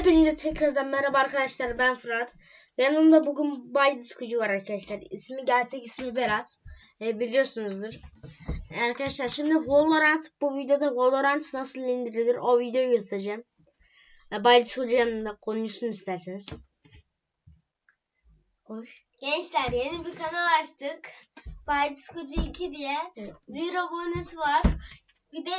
Hepinize tekrardan merhaba arkadaşlar ben Fırat. Yanımda bugün Bay Diskucu var arkadaşlar. İsmi gerçek ismi Berat. E, biliyorsunuzdur. E, arkadaşlar şimdi Valorant bu videoda Valorant nasıl indirilir o videoyu göstereceğim. E, Bay Diskucu yanında konuşsun isterseniz. Konuş. Gençler yeni bir kanal açtık. Bay Diskucu 2 diye. Evet. Bir abonesi var. Bir de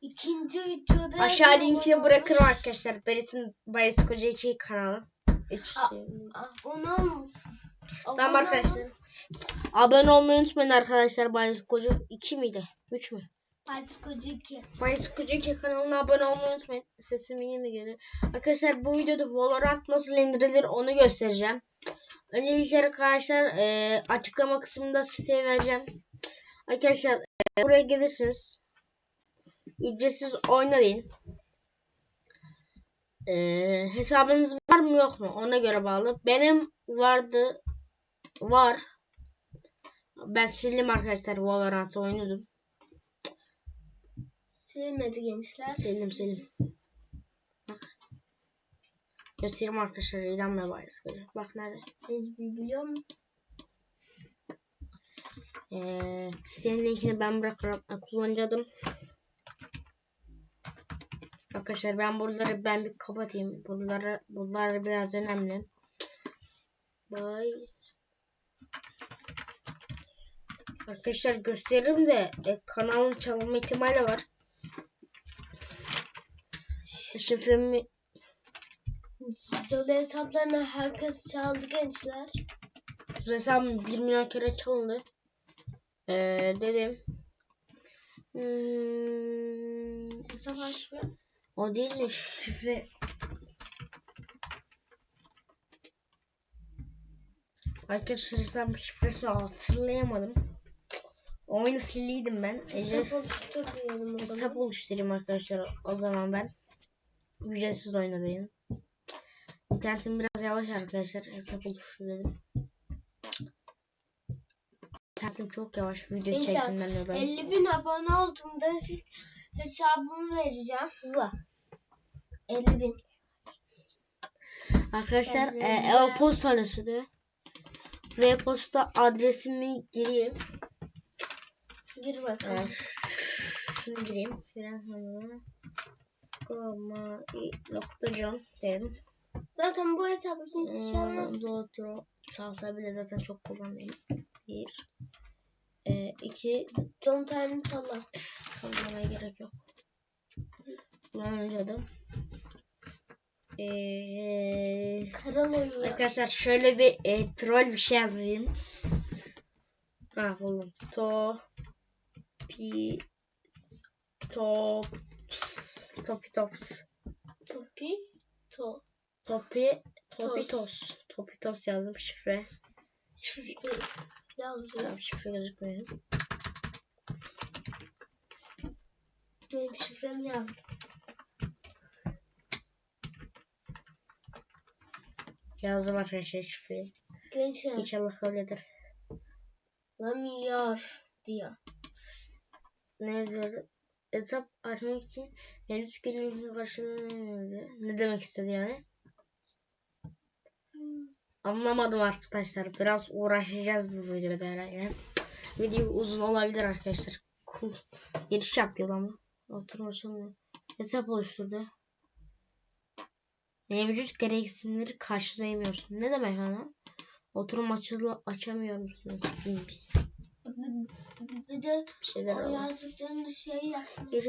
ikinci videoda... Aşağı linkini bırakırım arkadaşlar. Berat'ın Bay Diskucu 2 kanalı. Üç- Aa, Abone olmuşsun. Tamam arkadaşlar. Abone olmayı unutmayın arkadaşlar. Bay Diskucu 2 miydi? 3 mü? Bay Diskucu 2. Bayis Kucaki kanalına abone olmayı unutmayın. Sesim iyi mi geliyor? Arkadaşlar bu videoda Valorant nasıl indirilir onu göstereceğim. Öncelikle arkadaşlar e, açıklama kısmında siteye vereceğim. Arkadaşlar e, buraya gelirsiniz. Ücretsiz oynayın. E, hesabınız var mı yok mu? Ona göre bağlı. Benim vardı. Var. Ben sildim arkadaşlar Valorant'ı oynadım. Sevmedi gençler. Selim Selim. Bak. Göstereyim arkadaşlar ilan ve bayız. Bak nerede? Biliyor musun? Ee, sitenin linkini ben bırakırım. Kullanıcı adım. Arkadaşlar ben buraları ben bir kapatayım. Buraları bunlar biraz önemli. Bay. Arkadaşlar gösteririm de e, kanalın çalınma ihtimali var. Şifremi Söyle hesaplarını herkes çaldı gençler. Bu hesabım 1 milyon kere çalındı. Ee, dedim. Hmm, Hesap açma. O değil de şifre. Arkadaşlar hesabım şifresi hatırlayamadım. Oyunu sildiydim ben. Ece Hesap oluştur diyelim hesap oluşturayım arkadaşlar o zaman ben. Ücretsiz oynadayım. İnternetim biraz yavaş arkadaşlar. Hesap oluşturuyordum. İnternetim çok yavaş. Video çekimden dolayı. 50 bin abone olduğumda hesabımı vereceğim. Hızla. 50 bin. Arkadaşlar Sen e, e-posta arası diyor. Ve e-posta adresimi gireyim. Gir bakalım. E, şunu gireyim. Nokta.com dedim. Zaten bu hesabı kimse Hmm, çalmaz. Doğru. Çalsa bile zaten çok kullanıyorum. Bir. E, iki. John tane salla. Sallamaya gerek yok. Kral oynuyor. Arkadaşlar şöyle bir e, troll bir şey yazayım. Ha buldum. To pi tops topi tops Topi. To. topi topi Tos. tos topi tos yazdım şifre. Şifre yazıyor. Tamam şifre gözükmüyor. Benim şifremi yazdım. Yazdım arkadaşlar şifreyi. Gençler. İnşallah kabul eder. Lamıyor diyor. Ne yazıyordu? Hesap açmak için henüz günlük karşılanamıyordu. Ne demek istedi yani? Anlamadım arkadaşlar. Biraz uğraşacağız bu videoda herhalde. Video uzun olabilir arkadaşlar. Cool. Giriş yapıyor ama. Oturmasam Hesap oluşturdu. Mevcut gereksinimleri karşılayamıyorsun. Ne demek ana? Oturum açılı açamıyor musunuz? Bir de bir şeyler yazdıklarını şey yapmış.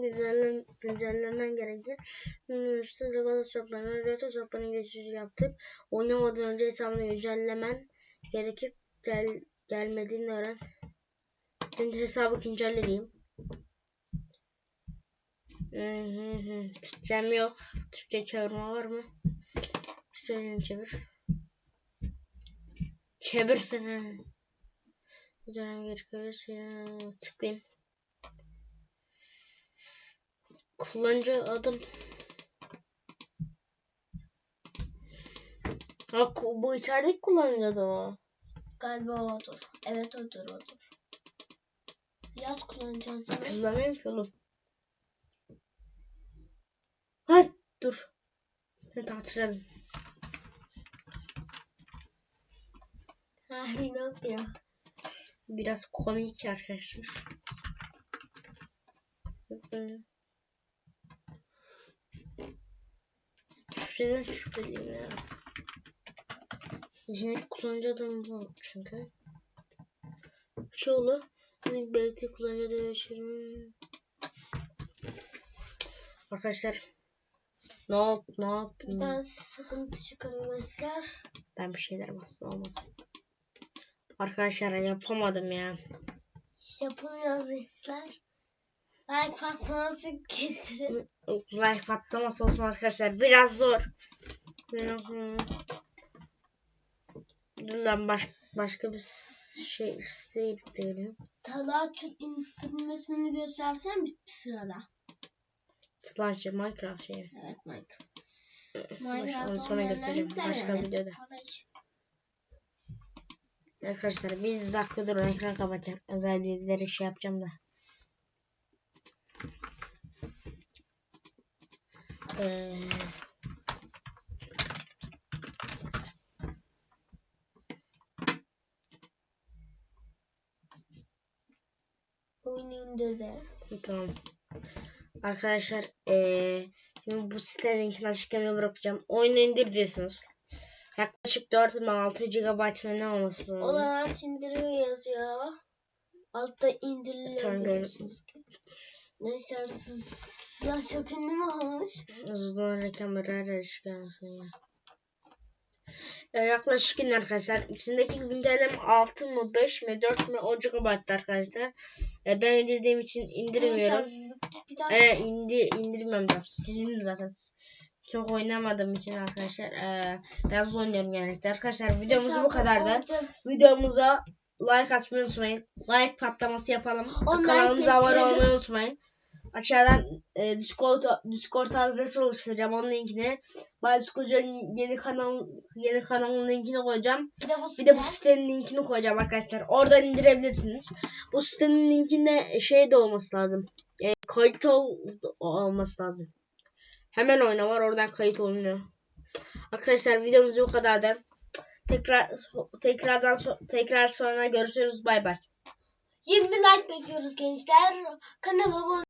Güncellen, güncellemen gerekir. İşte rekabet şartlarına ücret şartlarını geçiş yaptık. Oynamadan önce hesabını güncellemen gerekip gel, gelmediğini öğren. Şimdi hesabı güncelleyeyim. Türkçem yok. Türkçe çevirme var mı? Söyleyeyim çevir. Çevirsene. Güzel geçirirse tıklayayım. Kullanıcı adım. Ha, bu içerideki kullanıcı adı mı? Galiba odur. Evet odur odur. Yaz kullanacağız. Hatırlamıyorum ki oğlum. Dur. Ben hatırladım. Ay ne yapıyor? Biraz komik arkadaşlar. Şuradan şüpheliyim ya. Yine kullanıcı adamı bu çünkü. Çoğulu hani belki kullanıcı yaşarım. Arkadaşlar ne oldu ne yaptın? Buradan sıkıntı çıkarmışlar. Ben bir şeyler bastım olmadı. Arkadaşlar yapamadım ya. Yazmışlar. Like patlaması getirin. Like patlaması olsun arkadaşlar. Biraz zor. Dur lan baş, başka bir şey şey. Talha çok indirmesini göstersen bir sırada. Tılanca Minecraft şeyi. Evet Minecraft. Onu sonra göstereceğim. Başka videoda. Arkadaşlar bir dakika durun ekran kapatacağım. Özel dizileri şey yapacağım da. Ee, İndirdi. tamam. Arkadaşlar ee, şimdi bu sitenin linkini açıklamaya bırakacağım. Oyunu indir diyorsunuz. Yaklaşık 4 mi 6 GB mi ne olması lazım. Olarak indiriyor yazıyor. Altta indiriliyor. Tamam, görüyorsunuz ki. Neyse çok ünlü mü olmuş? Hızlı reklamları her ya. Ee, yaklaşık gün arkadaşlar. İçindeki güncelleme 6 mı 5 mi 4 mü 10 GB arkadaşlar. Ee, ben indirdiğim için indirmiyorum. Ee, indi, indirmiyorum da sildim zaten. Çok oynamadığım için arkadaşlar. Ee, biraz oynuyorum genellikle. Arkadaşlar videomuz bu kadardı. Videomuza like atmayı unutmayın. Like patlaması yapalım. Kanalımıza abone olmayı unutmayın. Aşağıdan e, Discord Discord adresi oluşturacağım onun linkini. Bayis Koca'nın yeni kanal yeni kanalın linkini koyacağım. Bir de bu Bir de bu site. sitenin linkini koyacağım arkadaşlar. Oradan indirebilirsiniz. Bu sitenin linkinde şey de olması lazım. E, kayıt ol, olması lazım. Hemen oyna var oradan kayıt olunuyor. Arkadaşlar videomuz bu kadardı. Tekrar tekrardan so- tekrar sonra görüşürüz. Bay bay. 20 like bekliyoruz gençler. Kanala abone